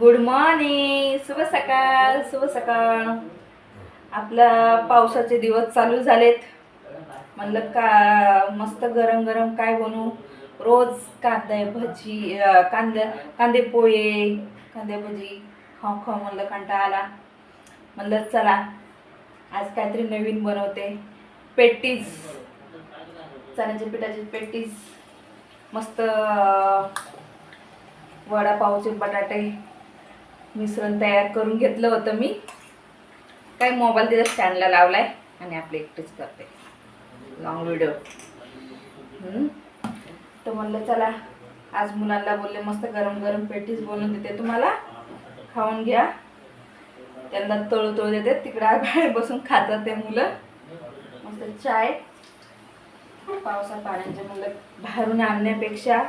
Good morning शुभ सकाळ शुभ सकाळ. आपला पावसाचे दिवस चालू झालेत. म्हणलं का मस्त गरम गरम काय बनवू? रोज कांदा भजी कांदे कांदे पोहे कांदे भजी खाऊ खाऊ म्हणलं कंटाळा आला. म्हणलं चला आज काहीतरी नवीन बनवते. पेटीज चण्याच्या पिठाची पेटीज मस्त वडापावचे बटाटे. मिश्रण तयार करून घेतलं होतं मी. काय मोबाईल तिथं स्टँडला लावलाय आणि आपले एकटेच करते. लॉंग व्हिडिओ तर म्हणलं चला आज मुलांना बोलले मस्त गरम गरम पेटीस बनवून देते तुम्हाला. खाऊन घ्या. त्यांना तळू तळू देते. तिकडे बाहेर बसून खातात ते मुलं. मस्त चाय. पावसा पाण्याचे मुलं बाहेरून आणण्यापेक्षा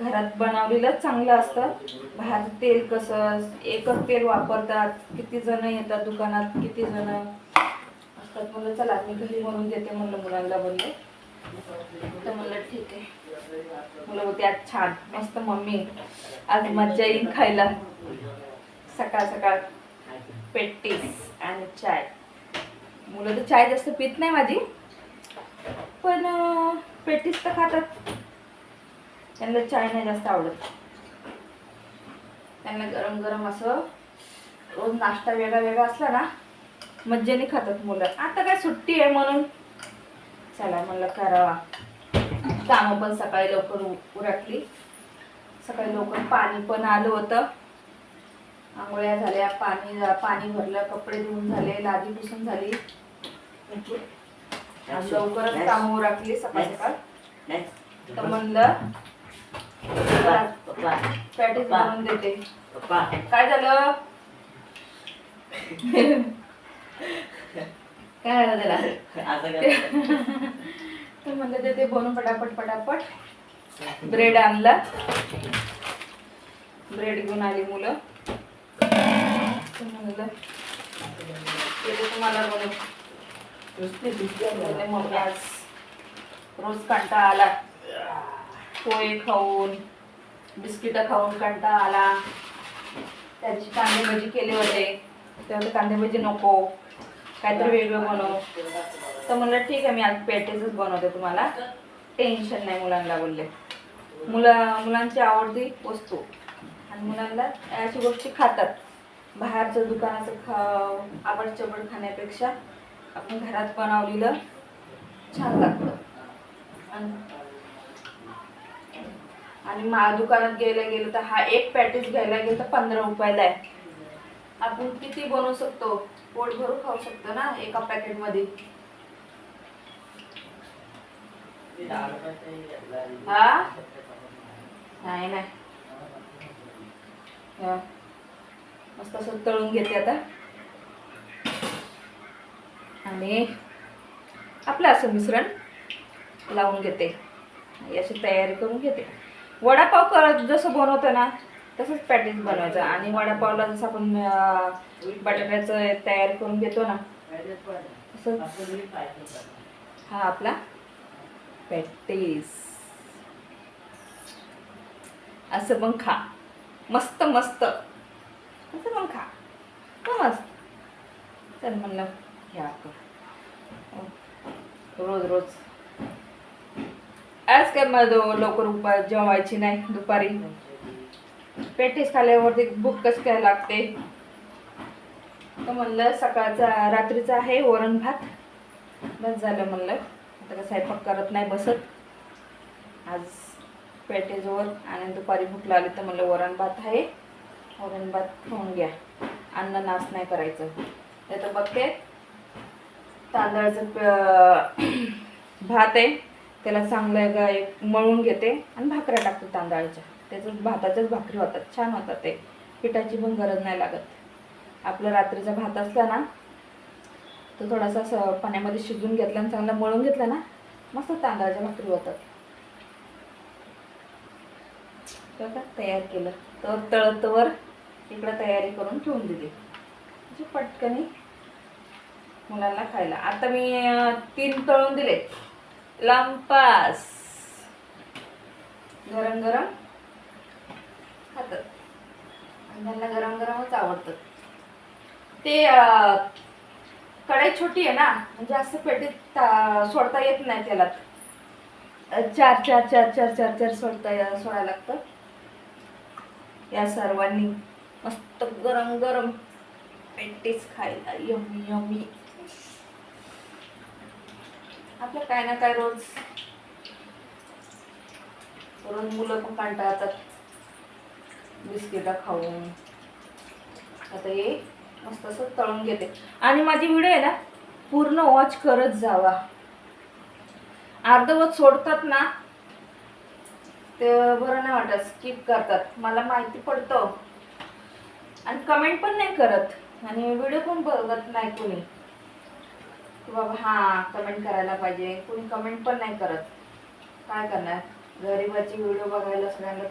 घरात बनवलेलं चांगलं असतं. बाहेर तेल कसं एकच तेल वापरतात. किती जण येतात दुकानात किती जण असतात. म्हणलं चला मी घरी बनवून देते म्हणलं मुलांना बोलले तर म्हणलं ठीक आहे. मुलं होते आज छान. मस्त मम्मी. आज मज्जा येईल खायला. सकाळ सकाळ. पेटीस आणि चाय. मुलं तर चाय जास्त पित नाही माझी. पण पेटीस तर खातात. त्यांना चाय नाही जास्त आवडत. त्यांना गरम गरम असं रोज नाश्ता वेगळा वेगळा असला ना मज्जेने खातात मुलं. आता काय सुट्टी आहे म्हणून. चला म्हणलं करावा कामं पण सकाळी लवकर उरकली. सकाळी लवकर पाणी पण आलं होतं. आंघोळ्या झाल्या पाणी पाणी भरलं कपडे धुवून झाले लादी पुसून झाली. लवकरच कामं उरकली सकाळ सकाळ. तर म्हणलं पॅटीस बनवून देते काय झालं? काय झालं त्याला? तर म्हणलं देते बनवून पटापट पटापट ब्रेड आणला. ब्रेड घेऊन आली मुलं. म्हणलं तुम्हाला रोज कंटाळा आला. पोहे खाऊन बिस्किटं खाऊन कंटाळा आला. त्याची कांदे भजी केले होते. तेव्हा कांदे भजी नको. काहीतरी वेगळं बनव. तर म्हणलं ठीक आहे मी आज पेटेचच बनवते तुम्हाला. टेन्शन नाही मुलांना बोलले. मुला मुलांची आवडती वस्तू. आणि मुलांना अशा गोष्टी खातात. बाहेरचं दुकानाचं खा आवड चबड खाण्यापेक्षा आपण घरात बनवलेलं छान लागतं. आणि- आणि मा दुकानात गेला गेलं तर हा एक पॅटीस घ्यायला गेलं तर पंधरा रुपयाला आहे. आपण किती बनवू शकतो? पोट भरून खाऊ शकतो ना एका पॅकेटमध्ये. हा? नाही नाही. मस्त असं तळून घेते आता. आणि आपलं असं मिश्रण लावून घेते. याची तयारी करून घेते. वडापाव करत जसं बनवतो ना तसंच पॅटीस बनवायचं. आणि वडापावला जसं आपण बटाट्याचं तयारी करून घेतो ना तसंच हा आपला पॅटीस असं पण खा. मस्त मस्त. असं पण खा. मस्त. चल म्हणलं घ्या आपण. रोज रोज. आज काय मला लवकर उपा जेवायची नाही दुपारी. पेटीस खाल्ल्यावरती भूक कसं काय लागते? तर म्हणलं सकाळचा रात्रीचा आहे वरण भात. बस झालं म्हणलं. आता कसं स्वयंपाक करत नाही बसत. आज पेटेजवर आणि दुपारी भूक लागली तर म्हणलं वरण भात आहे. वरण भात खाऊन घ्या. अन्न नाश नाही करायचं. ते तर बघते. तांदळाचं प- भात आहे. त्याला चांगलं एक- एक मळून घेते आणि भाकऱ्या टाकते तांदळाच्या. त्याचं भाताच्याच भाकरी होतात छान होतात ते. पिठाची पण गरज नाही लागत. आपला रात्रीचा भात असला ना तो थोडासा असं पाण्यामध्ये शिजून घेतला आणि चांगला मळून घेतला ना मस्त तांदळाच्या भाकरी होतात. तयार केलं. तर तळतवर इकडं तयारी करून ठेवून दिली. म्हणजे पटकनी मुलांना खायला. आता मी तीन तळून दिले लंपास. गरम गरम खातात त्यांना गरम गरमच आवडतं. ते कढाई छोटी आहे ना म्हणजे असं पेटीत सोडता येत नाही त्याला चार चार चार चार चार चार सोडता सोडायला लागतं. या सर्वांनी मस्त गरम गरम पेटीस खायला. यमी यमी आपलं काय ना काय रोज. रोज मुलं पण कंटाळतात. बिस्किटा खाऊन. आता हे मस्त असं तळून घेते. आणि माझी व्हिडिओ आहे ना पूर्ण वॉच करत जावा. अर्धवत सोडतात ना ते बरं नाही वाटत स्किप करतात. मला माहिती पडतं. आणि कमेंट पण नाही करत. आणि व्हिडिओ पण बघत नाही कोणी. की बाबा हा कमेंट करायला पाहिजे. कोणी कमेंट पण नाही करत. काय करणार? गरीबाची व्हिडिओ बघायला सगळ्यांना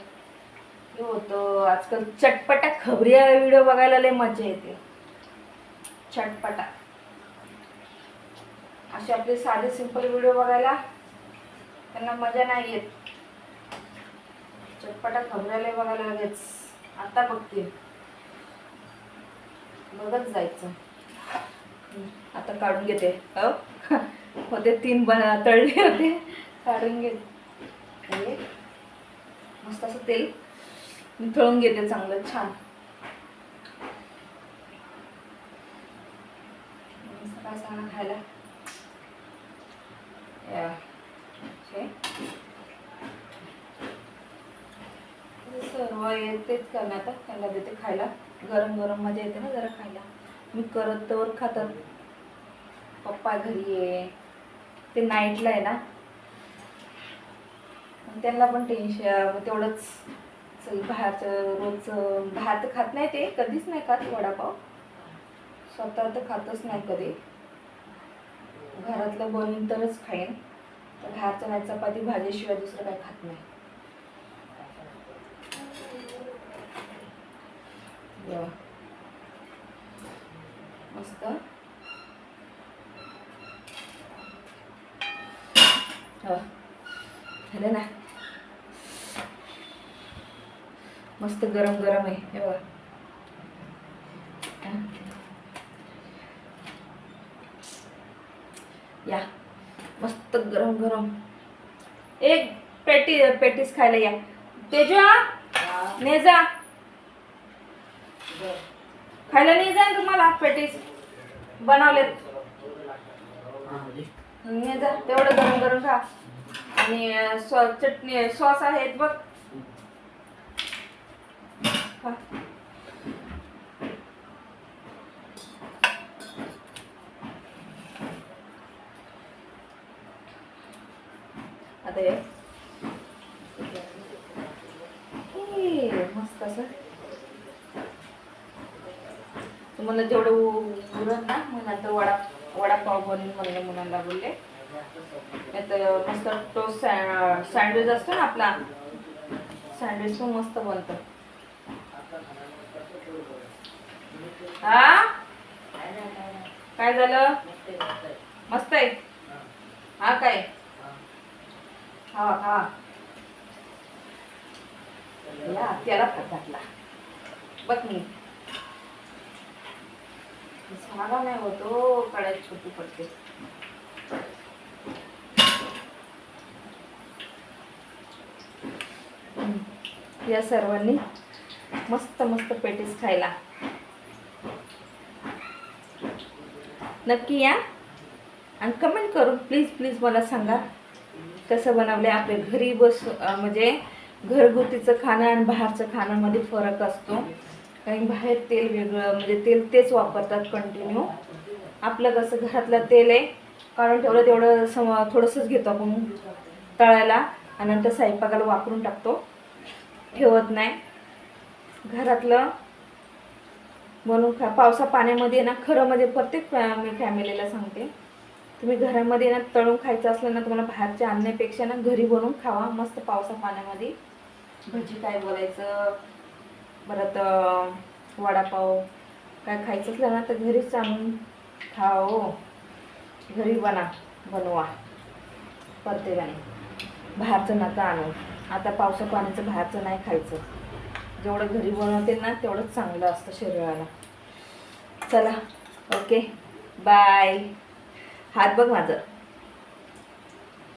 हे होतं. आजकाल चटपटा खबरी व्हिडिओ बघायला लय मजा येते. चटपटा असे आपले साधे सिंपल व्हिडिओ बघायला त्यांना मजा नाही येत. चटपटा खबऱ्याला बघायला लगेच. आता बघतील. बघत जायचं. आता काढून घेते. हो होते तीन बन तळले होते. काढून घेते. मस्त असं तेल मी तळून घेते चांगलं छान. काय सांगा खायला? या, सर्व तेच करणार आता त्यांना देते खायला. गरम गरम मजा येते ना जरा खायला. मी करत तर खातात. पप्पा घरी आहे ते नाईटला आहे ना. त्यांना पण टेन्शन तेवढंच. चल बाहेरचं रोज बाहेर तर खात नाही ते कधीच नाही खात वडापाव. स्वतः तर खातच नाही कधी. घरातलं बनवून तरच खाईन. तर बाहेरचं नाही चपाती भाजीशिवाय दुसरं काही खात नाही. Yeah. मस्त. हो. झालं ना? मस्त गरम गरम आहे. हे बघा. या. मस्त गरम गरम. एक पेटी पेटीस खायला या. तेजू ने जा खायला नाही जा तुम्हाला पेटीस. बनवलेत. जा तेवढं गरम गरम खा. आणि सॉ चटणी सॉस आहेत बघ. आता मस्त असं. तुम्हाला जेवढं उरत ना मग नंतर वडा वडापाव बनवून म्हणलं मुलांना बोलले. नाही तर मस्त टोस्ट सँडविच असतो ना आपला सँडविच पण मस्त बनतं. हा? काय झालं? मस्त आहे. हा काय? हा हा. त्याला फटाकला घातला. बघ मी. झाला नाही होतो हो, कळायची छोटी पडते. या सर्वांनी मस्त मस्त पेटीस खायला. नक्की या आणि कमेंट करून प्लीज प्लीज मला सांगा कसं बनवले आपले घरी बस म्हणजे घरगुतीचं खाणं आणि बाहेरचं खाण्यामध्ये फरक असतो. कारण बाहेर तेल वेगळं म्हणजे तेल तेच वापरतात कंटिन्यू आपलं कसं घरातलं तेल आहे काढून ठेवलं तेवढं सम थोडंसंच घेतो आपण तळायला आणि नंतर स्वयंपाकाला वापरून टाकतो. ठेवत नाही. घरातलं बनवून खा पावसा पाण्यामध्ये ना खरं म्हणजे प्रत्येक मी फॅमिलीला सांगते. तुम्ही घरामध्ये ना तळून खायचं असलं ना तुम्हाला बाहेरच्या आणण्यापेक्षा ना घरी बनवून खावा मस्त पावसा पाण्यामध्ये. भजी काय बोलायचं? परत वडापाव काय खायचं असलं ना तर घरीच आणून खाओ हो. घरी बना बनवा. प्रत्येकाने. बाहेरचं नका आणू. आता पावसा पाण्याचं बाहेरचं नाही खायचं. जेवढं घरी बनवते ना तेवढंच चांगलं असतं शरीराला. चला ओके. बाय. हात बघ माझं.